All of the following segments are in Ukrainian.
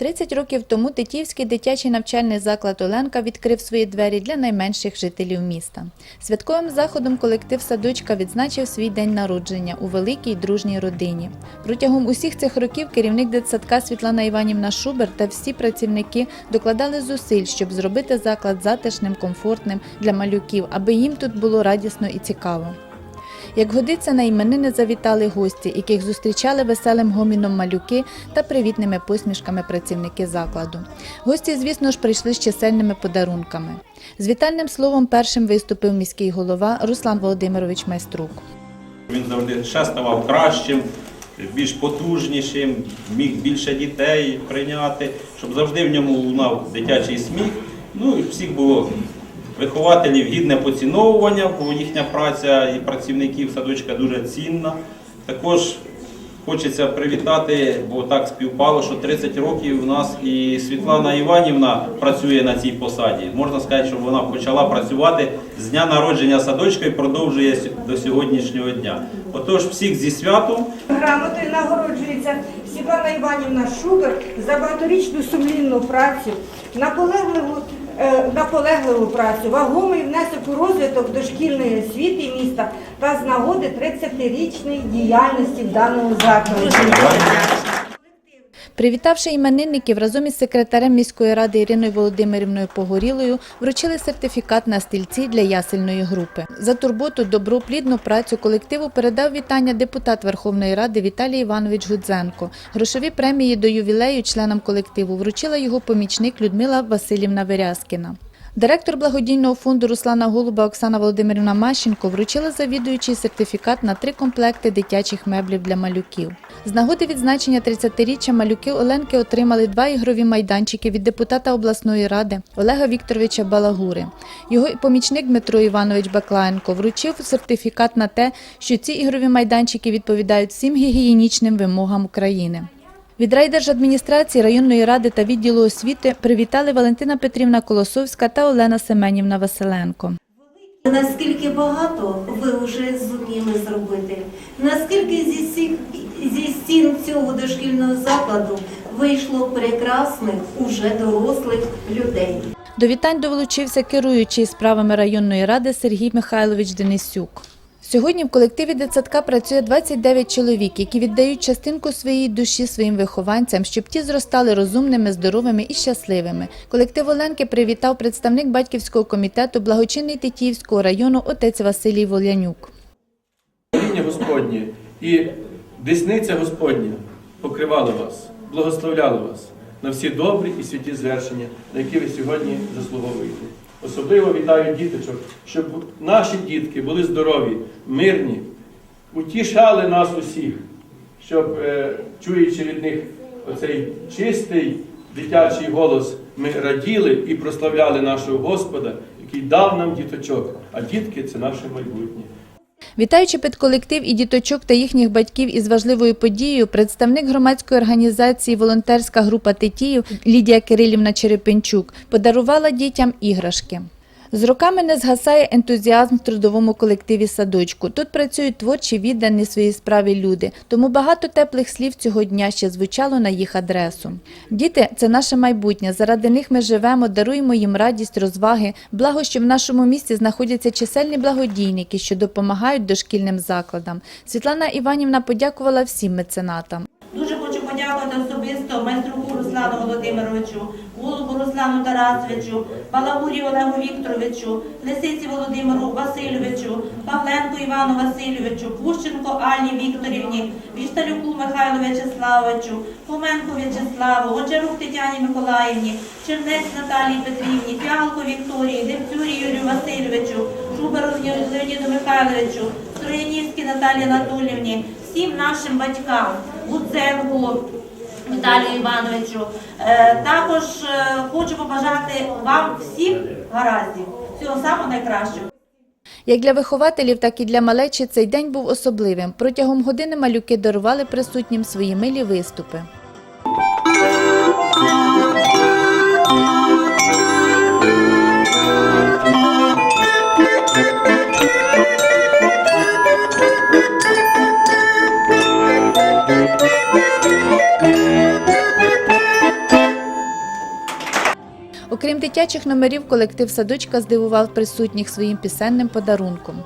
30 років тому Тетіївський дитячий навчальний заклад Оленка відкрив свої двері для найменших жителів міста. Святковим заходом колектив садочка відзначив свій день народження у великій дружній родині. Протягом усіх цих років керівник дитсадка Світлана Іванівна Шубер та всі працівники докладали зусиль, щоб зробити заклад затишним, комфортним для малюків, аби їм тут було радісно і цікаво. Як годиться, на іменини завітали гості, яких зустрічали веселим гоміном малюки та привітними посмішками працівники закладу. Гості, звісно ж, прийшли з чисельними подарунками. З вітальним словом першим виступив міський голова Руслан Володимирович Майструк. Він завжди ще ставав кращим, більш потужнішим, міг більше дітей прийняти, щоб завжди в ньому лунав дитячий сміх. Ну і всіх було вихователів гідне поціновування, бо їхня праця і працівників садочка дуже цінна. Також хочеться привітати, бо так співпало, що 30 років у нас і Світлана Іванівна працює на цій посаді. Можна сказати, що вона почала працювати з дня народження садочка і продовжує до сьогоднішнього дня. Отож, всіх зі святом. Грамотою нагороджується Світлана Іванівна Шубер за багаторічну сумлінну працю, наполегливу, наполегливу працю, вагомий внесок у розвиток дошкільної освіти міста та з нагоди 30-річної діяльності в даному закладі. Привітавши іменинників разом із секретарем міської ради Іриною Володимирівною Погорілою, вручили сертифікат на стільці для ясельної групи. За турботу, добру, плідну працю колективу передав вітання депутат Верховної Ради Віталій Іванович Гудзенко. Грошові премії до ювілею членам колективу вручила його помічник Людмила Васильівна Верязкіна. Директор благодійного фонду Руслана Голуба Оксана Володимирівна Мащенко вручила завідуючий сертифікат на три комплекти дитячих меблів для малюків. З нагоди відзначення 30-річчя малюки Оленки отримали два ігрові майданчики від депутата обласної ради Олега Вікторовича Балагури. Його помічник Дмитро Іванович Баклаєнко вручив сертифікат на те, що ці ігрові майданчики відповідають всім гігієнічним вимогам України. Від райдержадміністрації районної ради та відділу освіти привітали Валентина Петрівна Колосовська та Олена Семенівна Василенко. Наскільки багато ви вже зуміли зробити? Наскільки зі стін, зі стін цього дошкільного закладу вийшло прекрасних, уже дорослих людей? До вітань долучився керуючий справами районної ради Сергій Михайлович Денисюк. Сьогодні в колективі дитсадка працює 29 чоловік, які віддають частинку своєї душі своїм вихованцям, щоб ті зростали розумними, здоровими і щасливими. Колектив Оленки привітав представник батьківського комітету благочинний Тетіївського району отець Василій Волянюк. Творіння Господнє і десниця Господня покривали вас, благословляли вас на всі добрі і святі звершення, на які ви сьогодні заслуговуєте. Особливо вітаю діточок, щоб наші дітки були здорові, мирні, утішали нас усіх, щоб, е, чуючи від них оцей чистий дитячий голос, ми раділи і прославляли нашого Господа, який дав нам діточок, а дітки це наше майбутнє. Вітаючи педколектив і діточок та їхніх батьків із важливою подією, представник громадської організації Волонтерська група Тетіїв Лідія Кирилівна Черепенчук подарувала дітям іграшки. З роками не згасає ентузіазм в трудовому колективі садочку. Тут працюють творчі, віддані своїй справі люди, тому багато теплих слів цього дня ще звучало на їх адресу. Діти це наше майбутнє. Заради них ми живемо, даруємо їм радість, розваги. Благо, що в нашому місті знаходяться чисельні благодійники, що допомагають дошкільним закладам. Світлана Іванівна подякувала всім меценатам. Дуже хочу подякувати особисто майструку Руслану Володимировичу, Голубу Руслану Тарасовичу, Балагурі Олегу Вікторовичу, Лисиці Володимиру Васильовичу, Павленку Івану Васильовичу, Пущенко Аллі Вікторівні, Вішталюку Михайлу В'ячеславовичу, Хоменку В'ячеславу, Гончарук Тетяні Миколаївні, Чернець Наталії Петрівні, Фіалко Вікторії, Дебцюрі Юрію Васильовичу, Шуберу Леоніду Михайловичу, Строянівській Наталії Анатоліївні, всім нашим батькам, Гудзенку, Віталію Івановичу. Е, Також е, хочу побажати вам всім гараздів, всього самого найкращого. Як для вихователів, так і для малечі цей день був особливим. Протягом години малюки дарували присутнім свої милі виступи. Дитячих номерів, колектив садочка здивував присутніх своїм пісенним подарунком.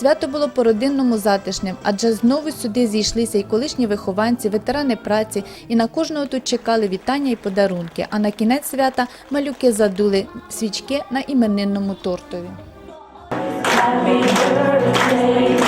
Свято було по-родинному затишним, адже знову сюди зійшлися і колишні вихованці, ветерани праці, і на кожного тут чекали вітання і подарунки. А на кінець свята малюки задули свічки на іменинному тортові. Happy birthday